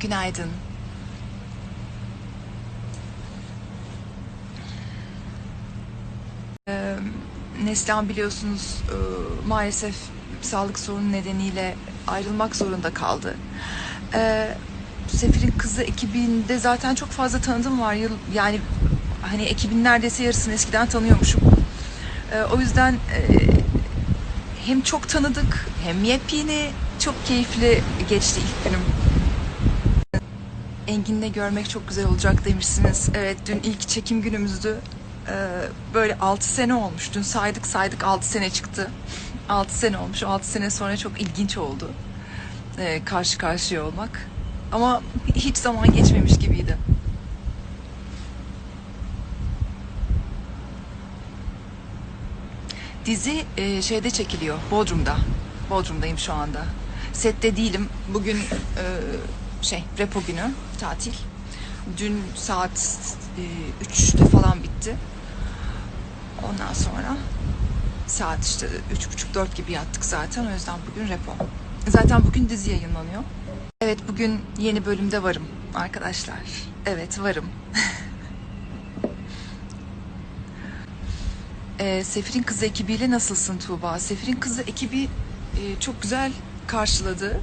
Günaydın. Ee, Neslihan biliyorsunuz e, maalesef sağlık sorunu nedeniyle ayrılmak zorunda kaldı. Ee, Sefir'in kızı ekibinde zaten çok fazla tanıdığım var. Yani hani ekibin neredeyse yarısını eskiden tanıyormuşum. Ee, o yüzden e, hem çok tanıdık hem yepyeni çok keyifli geçti ilk günüm. Engin'le görmek çok güzel olacak demişsiniz. Evet dün ilk çekim günümüzdü. Ee, böyle 6 sene olmuş. Dün saydık saydık 6 sene çıktı. 6 sene olmuş. 6 sene sonra çok ilginç oldu. Ee, karşı karşıya olmak. Ama hiç zaman geçmemiş gibiydi. Dizi e, şeyde çekiliyor. Bodrum'da. Bodrum'dayım şu anda. Sette değilim. Bugün e, şey repo günü, tatil. Dün saat e, 3'te falan bitti. Ondan sonra saat işte üç buçuk dört gibi yattık zaten. O yüzden bugün repo. Zaten bugün dizi yayınlanıyor. Evet bugün yeni bölümde varım arkadaşlar. Evet varım. Ee, Sefir'in Kızı ekibiyle nasılsın Tuğba? Sefir'in Kızı ekibi e, çok güzel karşıladı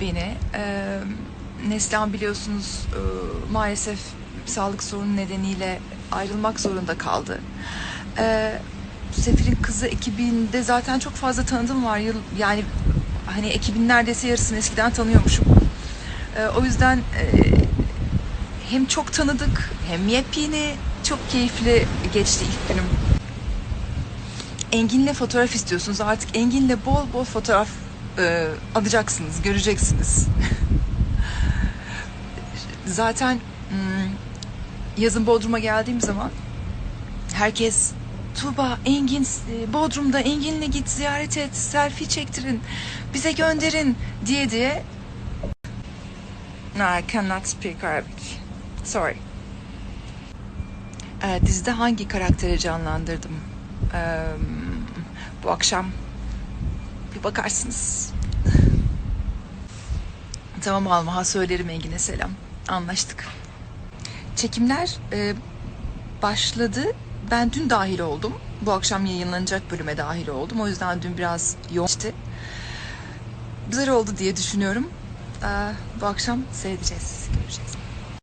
beni. Ee, Neslihan biliyorsunuz e, maalesef sağlık sorunu nedeniyle ayrılmak zorunda kaldı. Sefir'in Kızı ekibinde zaten çok fazla tanıdığım var. Yıl, yani hani ekibin neredeyse yarısını eskiden tanıyormuşum. O yüzden e, hem çok tanıdık hem yepyeni çok keyifli geçti ilk günüm. Engin'le fotoğraf istiyorsunuz. Artık Engin'le bol bol fotoğraf e, alacaksınız, göreceksiniz. Zaten hmm, yazın Bodrum'a geldiğim zaman herkes Tuğba, Engin, e, Bodrum'da Engin'le git ziyaret et, selfie çektirin, bize gönderin diye diye No, I cannot speak Arabic. Sorry. Ee, dizide hangi karakteri canlandırdım? Ee, bu akşam bir bakarsınız. tamam Almaha söylerim Engin'e selam. Anlaştık. Çekimler e, başladı. Ben dün dahil oldum. Bu akşam yayınlanacak bölüme dahil oldum. O yüzden dün biraz yoğun geçti. Güzel oldu diye düşünüyorum. Ee, bu akşam seyredeceğiz, göreceğiz.